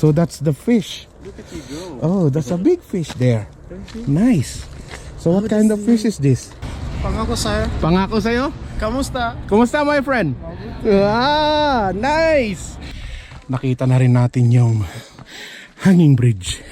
So that's the fish. Look at you go. Oh, that's a big fish there. Nice. So what kind of fish is this? Pangako sir. Pangako sa'yo? Kamusta? Kumusta my friend? Ah, nice! Nakita na rin natin yung hanging bridge.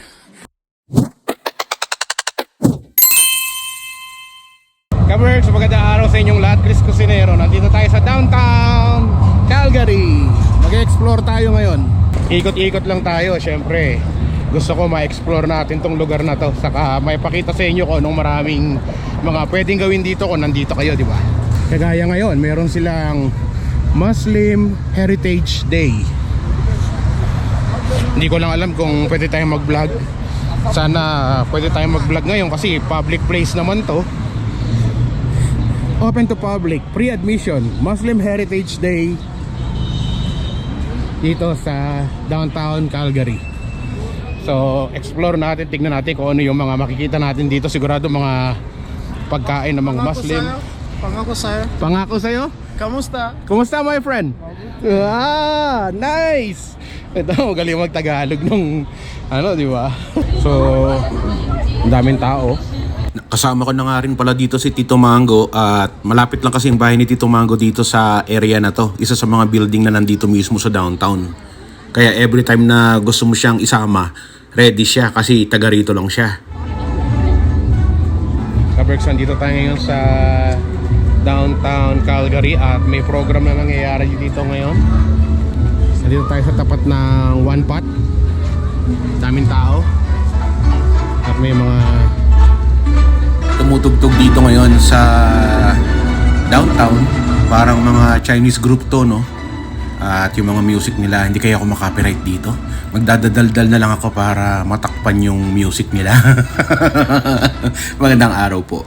Kabergs, magandang araw sa inyong lahat. Chris Cusinero. Nandito tayo sa downtown Calgary. Mag-explore tayo ngayon. Ikot-ikot lang tayo, syempre. Gusto ko ma-explore natin tong lugar na to. Saka may pakita sa inyo kung anong maraming mga pwedeng gawin dito kung nandito kayo, di ba? Kagaya ngayon, meron silang Muslim Heritage Day. Hindi ko lang alam kung pwede tayong mag-vlog. Sana pwede tayong mag-vlog ngayon kasi public place naman to. Open to public, free admission, Muslim Heritage Day dito sa downtown Calgary. So, explore natin, tignan natin kung ano yung mga makikita natin dito. Sigurado mga pagkain ng mga Muslim. Pangako sir. Pangako sa'yo? Kamusta? Kumusta my friend? Ah, nice! Ito, magaling mag-Tagalog nung ano, di ba? So, ang daming tao. Kasama ko na nga rin pala dito si Tito Mango at malapit lang kasi yung bahay ni Tito Mango dito sa area na to. Isa sa mga building na nandito mismo sa downtown. Kaya every time na gusto mo siyang isama, ready siya kasi taga rito lang siya. Kabergs, nandito tayo ngayon sa downtown Calgary at may program na nangyayari dito ngayon. Nandito tayo sa tapat ng One Pot. Daming tao. At may mga Tumutugtog dito ngayon sa downtown. Parang mga Chinese group to, no? At yung mga music nila, hindi kaya ako makapiright dito. Magdadadaldal na lang ako para matakpan yung music nila. Magandang araw po.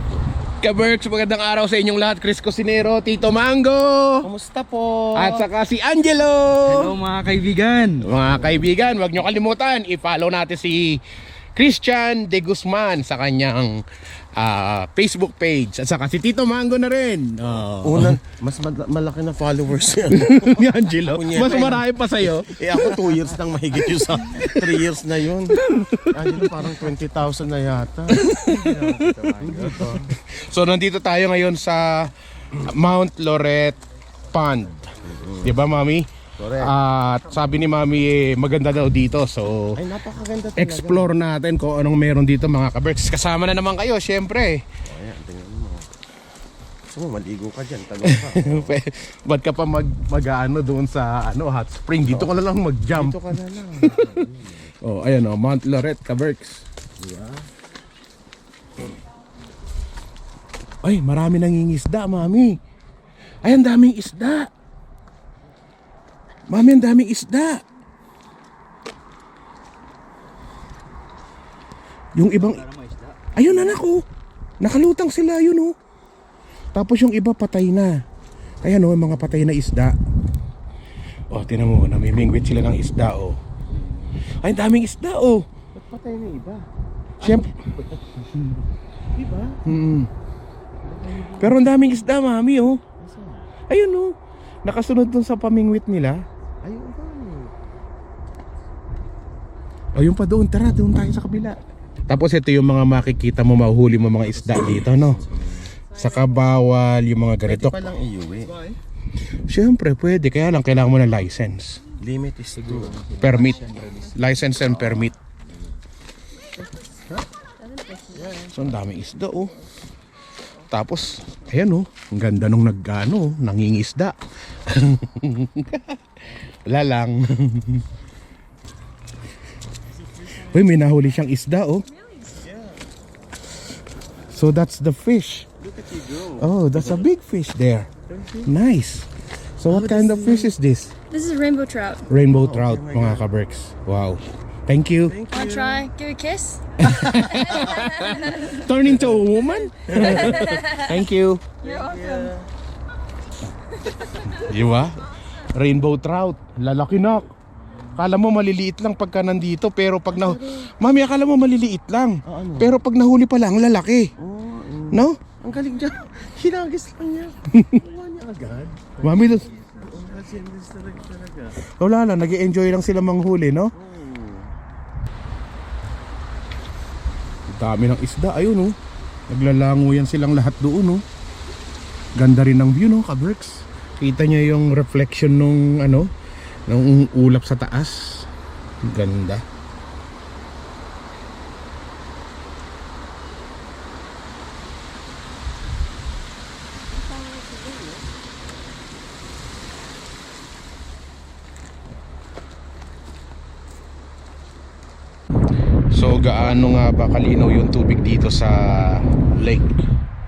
Kabergs, magandang araw sa inyong lahat. Chris Cusinero, Tito Mango. Kamusta po? At saka si Angelo. Hello mga kaibigan. Mga kaibigan, huwag nyo kalimutan, i-follow natin si Christian De Guzman sa kanyang ah, Facebook page. At saka si Tito Mango na rin. Oh. Una, mas malaki na followers yan. ni Angelo. Punyeta Mas yun. marami pa sa'yo. eh ako 2 years nang mahigit yung sa 3 years na yun. Ano parang 20,000 na yata. So nandito tayo ngayon sa Mount Loret Pond. Di ba, Mami? Correct. At sabi ni Mami, eh, maganda daw dito. So, Ay, napakaganda talaga. explore natin kung anong meron dito mga kaberks. Kasama na naman kayo, syempre. Ayan, tingnan mo. Gusto mo, maligo ka dyan. Talong ka. Ba't ka pa mag, mag ano, doon sa ano, hot spring? Dito ka na lang mag-jump. Dito ka na lang. Oh, ayan oh, Mount Loret, Kaberks. Ay, marami nangingisda, mami. Ay, ang daming isda. Mami, ang daming isda. Yung ibang... Ayun, anak, oh. Nakalutang sila, yun, oh. Tapos yung iba patay na. Ayan, oh, mga patay na isda. Oh, tinan mo, namimingwit sila ng isda, oh. Ay, daming isda, oh. Ba't patay na iba? Siyempre. Diba? Mm. Pero ang daming isda, mami, oh. Ayun, oh. Nakasunod dun sa pamingwit nila. Ayun ba? Ayun pa doon, tara, doon tayo sa kabila. Tapos ito yung mga makikita mo, mahuhuli mo mga isda dito, no? Saka bawal yung mga ganito. Pwede pa lang iuwi. Siyempre, pwede. Kaya lang kailangan mo ng license. Limit is two. Permit. License and permit. So, ang daming isda, oh. Tapos, ayan, oh. Ang ganda nung nagano, nangingisda. Wala lang. Uy, may nahuli siyang isda, oh. So, that's the fish. Look at you go. Oh, that's a big fish there. Nice. So, what kind of fish is this? This is rainbow trout. Rainbow trout, mga kaberks. Wow. Thank you. Wanna try? Give a kiss? Turn into a woman? Thank you. You're welcome. Di ba? Rainbow trout. Lalaki na. Kala mo maliliit lang pagka nandito pero pag na Mami, akala mo maliliit lang. Ah, ano? Pero pag nahuli pa lang lalaki. Oh, mm. No? Oh. Ang galing niya. Hinagis lang niya. Kuha niya agad. Mami, das... Wala na, nag enjoy lang sila manghuli, no? Oh. Dami ng isda, ayun oh. Naglalango yan silang lahat doon, no? Ganda rin ng view, no, Kabricks? Kita niya yung reflection nung ano, nung ulap sa taas. Ganda. So gaano nga ba kalinaw yung tubig dito sa lake?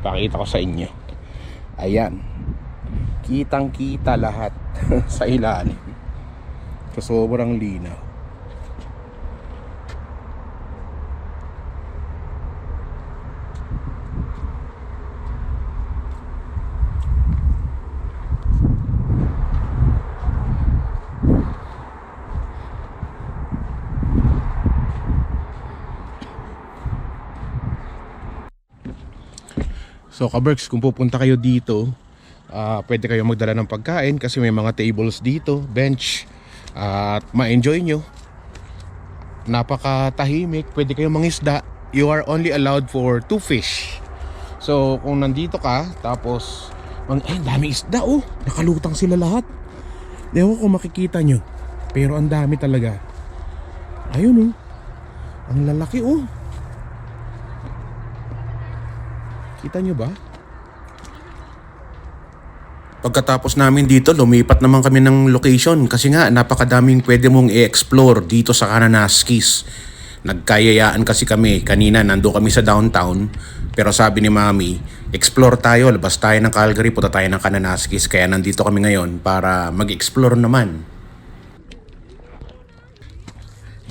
Pakita ko sa inyo. Ayan. Kitang kita lahat sa ilalim. So sobrang linaw. So kaberks, kung pupunta kayo dito, ah pwede kayo magdala ng pagkain kasi may mga tables dito, bench, at ma-enjoy nyo. Napakatahimik, pwede kayong mangisda. You are only allowed for two fish. So kung nandito ka, tapos, mang, eh, dami isda oh, nakalutang sila lahat. Ewan ko makikita nyo, pero ang dami talaga. Ayun oh, ang lalaki oh. Kita nyo ba? Pagkatapos namin dito, lumipat naman kami ng location kasi nga napakadaming pwede mong i-explore dito sa Kananaskis. Nagkayayaan kasi kami, kanina nando kami sa downtown, pero sabi ni Mami, explore tayo, labas tayo ng Calgary, punta tayo ng Kananaskis, kaya nandito kami ngayon para mag-explore naman.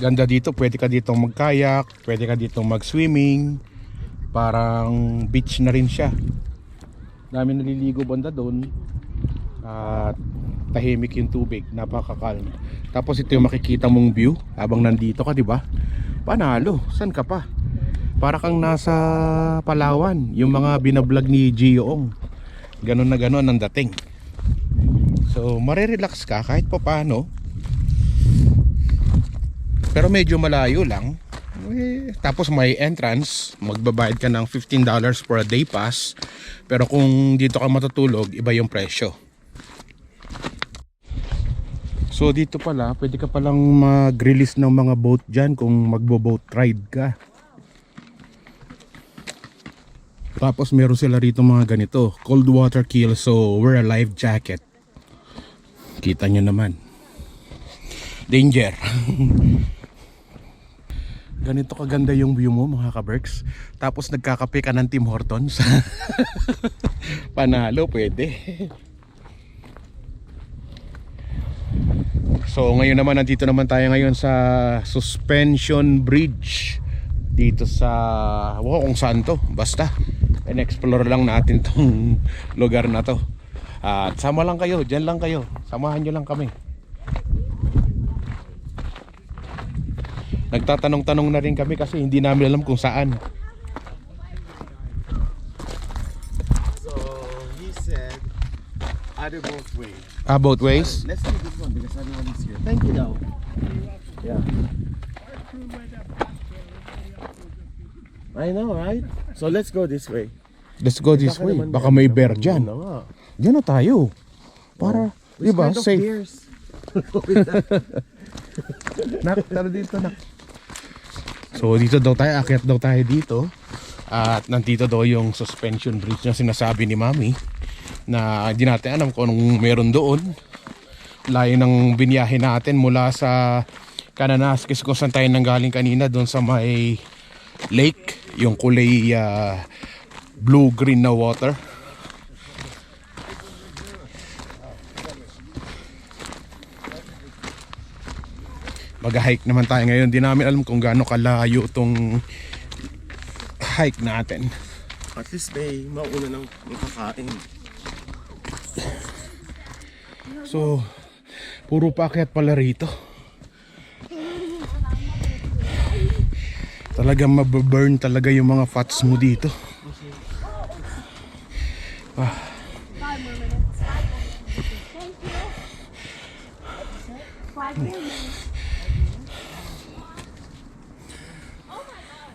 Ganda dito, pwede ka dito magkayak, pwede ka dito mag-swimming. Parang beach na rin siya. Dami naliligo banda doon. At tahimik yung tubig, napakakalm. Tapos ito yung makikita mong view habang nandito ka, di ba? Panalo, san ka pa? Para kang nasa Palawan, yung mga binablog ni Gioong. Ganon na ganon ang dating. So, marirelax ka kahit pa paano. Pero medyo malayo lang. Eh, tapos may entrance, magbabayad ka ng $15 for a day pass. Pero kung dito ka matutulog, iba yung presyo. So dito pala, pwede ka palang mag-release ng mga boat dyan kung magbo-boat ride ka. Tapos meron sila rito mga ganito, cold water kill, so wear a life jacket. Kita nyo naman. Danger. Ganito kaganda yung view mo mga kaberks. Tapos nagkakape ka ng Tim Hortons. Panalo, pwede. So ngayon naman, nandito naman tayo ngayon sa Suspension Bridge. Dito sa, wow kung saan to. Basta, in-explore lang natin tong lugar na to. At sama lang kayo, dyan lang kayo. Samahan nyo lang kami. Nagtatanong-tanong na rin kami kasi hindi namin alam kung saan. So, he said, other both ways. Ah, both ways? Let's do this one because everyone is here. Thank you, though. Yeah. I know, right? So let's go this way. Let's go this way. Baka may bear dyan. Yun na tayo. Para, di Which ba, kind of safe. bears? Nak, tara dito, nak. So, dito daw tayo, akyat daw tayo dito. At nandito daw yung suspension bridge na sinasabi ni Mami na hindi natin alam kung anong meron doon. Layo ng biniyahe natin mula sa Kananaskis kung saan tayo nanggaling kanina doon sa may lake, yung kulay ah, blue-green na water. Mag-hike naman tayo ngayon. Di namin alam kung gaano kalayo tong hike natin. At least may mauna ng makakain. So, puro paakyat pala rito. Talagang mababurn talaga yung mga fats mo dito. Ah.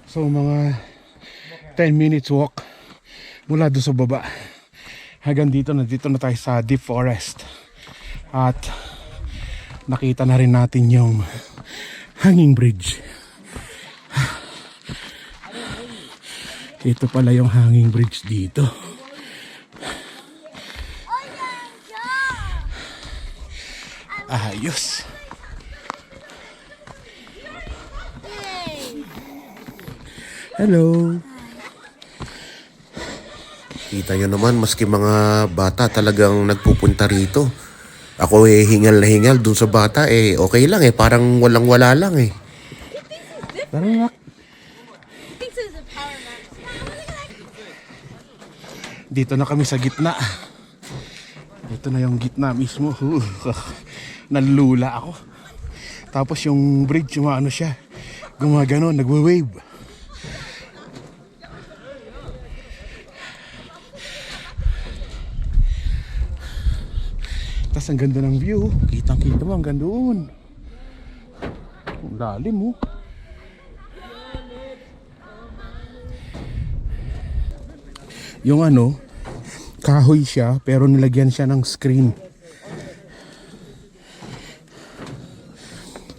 So mga 10 minutes walk mula doon sa baba. Hanggang dito, nandito na tayo sa deep forest. At nakita na rin natin yung hanging bridge. Ito pala yung hanging bridge dito. Ayos. Hello. Kita nyo naman, maski mga bata talagang nagpupunta rito. Ako eh, hingal na hingal dun sa bata eh, okay lang eh, parang walang wala lang eh. Tara, Dito na kami sa gitna. Dito na yung gitna mismo. Nalula ako. Tapos yung bridge, ano siya. Gumagano, nagwe-wave. Ang ganda ng view. Kitang kita mo hanggang doon. Ang lalim oh. yung ano, kahoy siya pero nilagyan siya ng screen.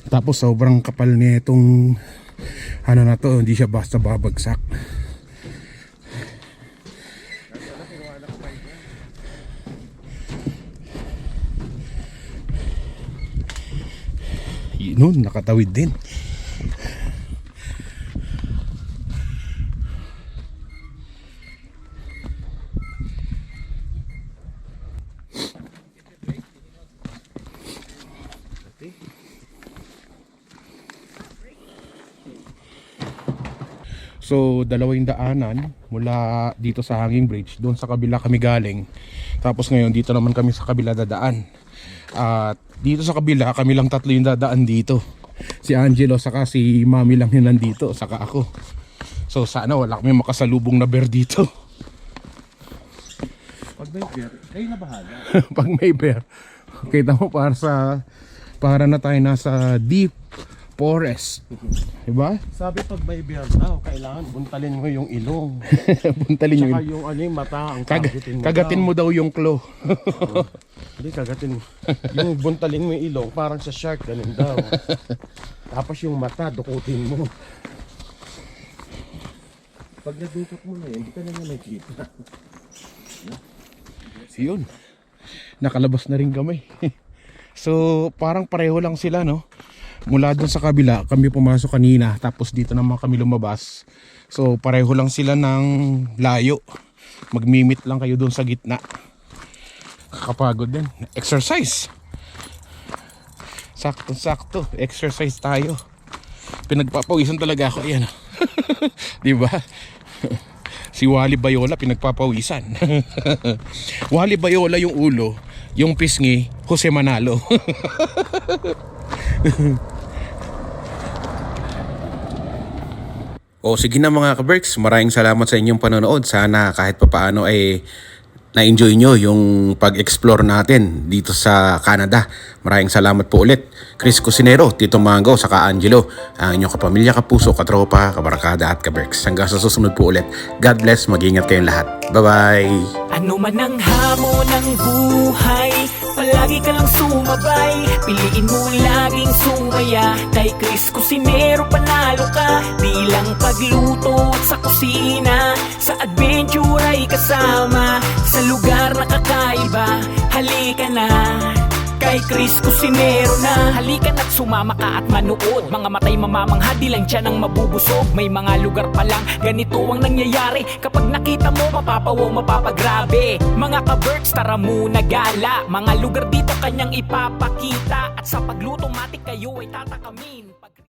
Tapos sobrang kapal nitong ano na to, hindi siya basta babagsak. Nakatawid din. So, dalawang daanan mula dito sa Hanging Bridge. Doon sa kabila kami galing. Tapos ngayon, dito naman kami sa kabila dadaan. At dito sa kabila, kami lang tatlo yung dadaan dito. Si Angelo, saka si Mami lang yun nandito, saka ako. So, sana wala kami makasalubong na bear dito. Pag may beer, kayo na bahala. Pag may bear. Kita mo, para sa... Para na tayo nasa deep forest. Diba? Sabi pag may daw, kailangan buntalin mo yung ilong. Buntalin Tsaka yun. yung ano yung mata, ang Kag- kagatin mo kagatin mo daw yung claw. Hindi, kagatin mo. yung buntalin mo yung ilong, parang sa shark, ganun daw. Tapos yung mata, dukutin mo. Pag nadukot mo na yun, hindi ka na nakikita. Yun. Nakalabas na rin kami. so, parang pareho lang sila, no? Mula dun sa kabila, kami pumasok kanina. Tapos dito naman kami lumabas. So, pareho lang sila ng layo. Magmimit lang kayo dun sa gitna. Kakapagod din. Exercise! Sakto-sakto. Exercise tayo. Pinagpapawisan talaga ako. Yan. Di ba? Si Wally Bayola pinagpapawisan. Wally Bayola yung ulo, yung pisngi, Jose Manalo. O sige na mga ka-Berks, maraming salamat sa inyong panonood. Sana kahit papaano ay na-enjoy nyo yung pag-explore natin dito sa Canada. Maraming salamat po ulit. Chris Cusinero, Tito Mango, saka Angelo, ang inyong kapamilya, kapuso, katropa, kabarakada at ka-Berks. Hanggang sa susunod po ulit. God bless, mag-ingat kayong lahat. Bye-bye! Ano man ang hamon ng buhay Palagi ka lang sumabay Piliin mo laging sumaya Kay Chris Cusinero panalo ka Di lang pagluto sa kusina Sa adventure ay kasama Sa lugar na kakaiba. Halika na. Kay Chris Cusinero na. Halika na't sumama ka at manood. Mga matay mamamangha di lang dyan ang mabubusog. May mga lugar pa lang ganito ang nangyayari. Kapag nakita mo mapapawaw mapapagrabe. Mga ka-birds tara muna gala. Mga lugar dito kanyang ipapakita. At sa pagluto matik kayo ay tatakamin